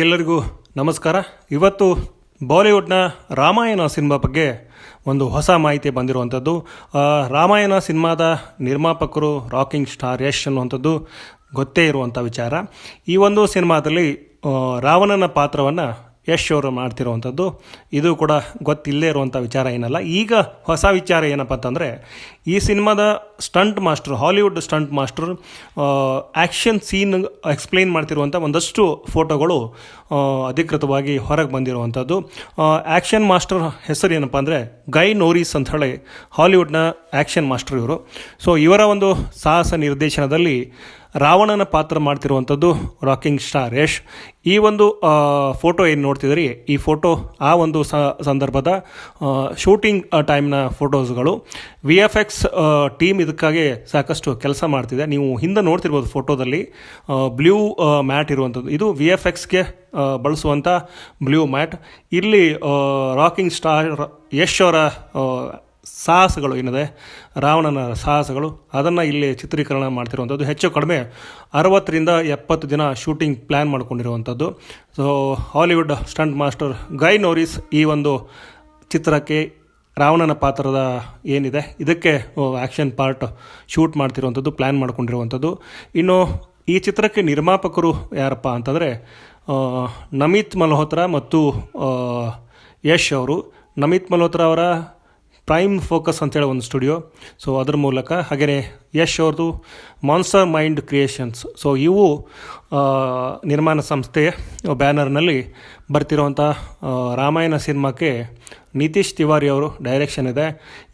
ಎಲ್ಲರಿಗೂ ನಮಸ್ಕಾರ. ಇವತ್ತು ಬಾಲಿವುಡ್ನ ರಾಮಾಯಣ ಸಿನಿಮಾ ಬಗ್ಗೆ ಒಂದು ಹೊಸ ಮಾಹಿತಿ ಬಂದಿರುವಂಥದ್ದು. ರಾಮಾಯಣ ಸಿನಿಮಾದ ನಿರ್ಮಾಪಕರು, ರಾಕಿಂಗ್ ಸ್ಟಾರ್ ಯಶ್ ಅನ್ನುವಂಥದ್ದು ಗೊತ್ತೇ ಇರುವಂಥ ವಿಚಾರ. ಈ ಒಂದು ಸಿನಿಮಾದಲ್ಲಿ ರಾವಣನ ಪಾತ್ರವನ್ನು ಯಶ್ ಅವರು ಮಾಡ್ತಿರುವಂಥದ್ದು. ಇದು ಕೂಡ ಗೊತ್ತಿಲ್ಲದೆ ಇರುವಂಥ ವಿಚಾರ ಏನಲ್ಲ. ಈಗ ಹೊಸ ವಿಚಾರ ಏನಪ್ಪ ಅಂತಂದರೆ ಈ ಸಿನಿಮಾದ stunt master, Hollywood stunt master action scene explain ಮಾಡ್ತಿರುವಂಥ ಒಂದಷ್ಟು ಫೋಟೋಗಳು ಅಧಿಕೃತವಾಗಿ ಹೊರಗೆ ಬಂದಿರುವಂಥದ್ದು ಆ್ಯಕ್ಷನ್ ಮಾಸ್ಟರ್ ಹೆಸರು ಏನಪ್ಪ ಅಂದರೆ, ಗೈ ನೋರಿಸ್ ಅಂತ ಹೇಳಿ ಹಾಲಿವುಡ್ನ ಆ್ಯಕ್ಷನ್ ಮಾಸ್ಟರ್ ಇವರು. ಸೊ ಇವರ ಒಂದು ಸಾಹಸ ನಿರ್ದೇಶನದಲ್ಲಿ ರಾವಣನ ಪಾತ್ರ ಮಾಡ್ತಿರುವಂಥದ್ದು ರಾಕಿಂಗ್ ಸ್ಟಾರ್ ಯಶ್. ಈ ಒಂದು ಫೋಟೋ ಏನು ನೋಡ್ತಿದ್ರಿ? ಈ ಫೋಟೋ, ಆ ಒಂದು ಸಂದರ್ಭದ ಶೂಟಿಂಗ್ ಟೈಮ್ನ ಫೋಟೋಸ್ಗಳು. ವಿ ಎಫ್ ಎಕ್ಸ್ ಟೀಮ್ ಇದಕ್ಕಾಗಿ ಸಾಕಷ್ಟು ಕೆಲಸ ಮಾಡ್ತಿದೆ. ನೀವು ಹಿಂದೆ ನೋಡ್ತಿರ್ಬೋದು ಫೋಟೋದಲ್ಲಿ ಬ್ಲೂ ಮ್ಯಾಟ್ ಇರುವಂಥದ್ದು ಇದು ವಿ ಎಫ್ ಎಕ್ಸ್ಗೆ ಬಳಸುವಂಥ ಬ್ಲೂ ಮ್ಯಾಟ್. ಇಲ್ಲಿ ರಾಕಿಂಗ್ ಸ್ಟಾರ್ ಯಶ್ ಅವರ ಸಾಹಸಗಳು ಏನಿದೆ, ರಾವಣನ ಸಾಹಸಗಳು, ಅದನ್ನು ಇಲ್ಲಿ ಚಿತ್ರೀಕರಣ ಮಾಡ್ತಿರುವಂಥದ್ದು ಹೆಚ್ಚು ಕಡಿಮೆ ಅರವತ್ತರಿಂದ ಎಪ್ಪತ್ತು ದಿನ shooting plan ಮಾಡಿಕೊಂಡಿರುವಂಥದ್ದು so Hollywood stunt master Guy Norris ಈ ಒಂದು ಚಿತ್ರಕ್ಕೆ ರಾವಣನ ಪಾತ್ರದ ಏನಿದೆ, ಇದಕ್ಕೆ ಆ್ಯಕ್ಷನ್ ಪಾರ್ಟ್ ಶೂಟ್ ಮಾಡ್ತಿರುವಂಥದ್ದು ಪ್ಲ್ಯಾನ್ ಮಾಡ್ಕೊಂಡಿರುವಂಥದ್ದು. ಇನ್ನು ಈ ಚಿತ್ರಕ್ಕೆ ನಿರ್ಮಾಪಕರು ಯಾರಪ್ಪ ಅಂತಂದರೆ ನಮಿತ್ ಮಲ್ಹೋತ್ರಾ ಮತ್ತು ಯಶ್ ಅವರು. ನಮಿತ್ ಮಲ್ಹೋತ್ರಾ ಅವರ ಪ್ರೈಮ್ ಫೋಕಸ್ ಅಂತೇಳಿ ಒಂದು ಸ್ಟುಡಿಯೋ ಸೊ ಅದರ ಮೂಲಕ ಹಾಗೆಯೇ ಯಶ್ ಅವ್ರದ್ದು ಮಾನ್ಸರ್ ಮೈಂಡ್ ಕ್ರಿಯೇಷನ್ಸ್ ಸೊ ಇವು ನಿರ್ಮಾಣ ಸಂಸ್ಥೆಯ ಬ್ಯಾನರ್ನಲ್ಲಿ ಬರ್ತಿರುವಂಥ ರಾಮಾಯಣ ಸಿನಿಮಾಕ್ಕೆ ನಿತೀಶ್ ತಿವಾರಿ ಅವರು ಡೈರೆಕ್ಷನ್ ಇದೆ.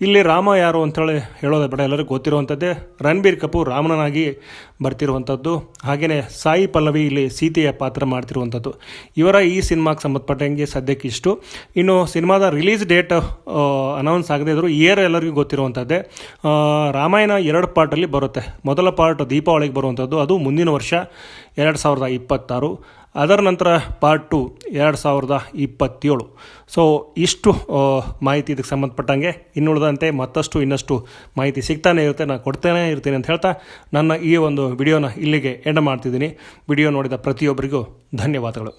ಇಲ್ಲಿ ರಾಮ ಯಾರು ಅಂತೇಳಿ ಹೇಳೋದು ಬೇಡ, ಎಲ್ಲರಿಗೂ ಗೊತ್ತಿರುವಂಥದ್ದೇ ರಣಬೀರ್ ಕಪೂರ್ ರಾಮನಾಗಿ ಬರ್ತಿರುವಂಥದ್ದು ಹಾಗೆಯೇ ಸಾಯಿ ಪಲ್ಲವಿ ಇಲ್ಲಿ ಸೀತೆಯ ಪಾತ್ರ ಮಾಡ್ತಿರುವಂಥದ್ದು ಇವರ ಈ ಸಿನಿಮಾಗೆ ಸಂಬಂಧಪಟ್ಟಂಗೆ ಸದ್ಯಕ್ಕೆ ಇಷ್ಟು. ಇನ್ನು ಸಿನಿಮಾದ ರಿಲೀಸ್ ಡೇಟ್ ಅನೌನ್ಸ್ ಆಗದೇ ಇದ್ದರೂ ಇಯರ್ ಎಲ್ಲರಿಗೂ ಗೊತ್ತಿರುವಂಥದ್ದೇ ರಾಮಾಯಣ ಎರಡು ಪಾರ್ಟಲ್ಲಿ ಬರುತ್ತೆ. ಮೊದಲ ಪಾರ್ಟ್ ದೀಪಾವಳಿಗೆ ಬರುವಂಥದ್ದು ಅದು ಮುಂದಿನ ವರ್ಷ, ಎರಡು ಸಾವಿರದ ಇಪ್ಪತ್ತಾರು. ಅದರ ನಂತರ ಪಾರ್ಟ್ ಟು ಎರಡು ಸಾವಿರದ ಇಪ್ಪತ್ತೇಳು. ಸೊ ಇಷ್ಟು ಮಾಹಿತಿ ಇದಕ್ಕೆ ಸಂಬಂಧಪಟ್ಟಂಗೆ. ಇನ್ನುಳಿದಂತೆ ಮತ್ತಷ್ಟು ಇನ್ನಷ್ಟು ಮಾಹಿತಿ ಸಿಗ್ತಾನೆ ಇರುತ್ತೆ, ನಾನು ಕೊಡ್ತಾನೆ ಇರ್ತೀನಿ ಅಂತ ಹೇಳ್ತಾ ನನ್ನ ಈ ಒಂದು ವಿಡಿಯೋನ ಇಲ್ಲಿಗೆ ಎಂಡ್ ಮಾಡ್ತಿದ್ದೀನಿ. ವಿಡಿಯೋ ನೋಡಿದ ಪ್ರತಿಯೊಬ್ಬರಿಗೂ ಧನ್ಯವಾದಗಳು.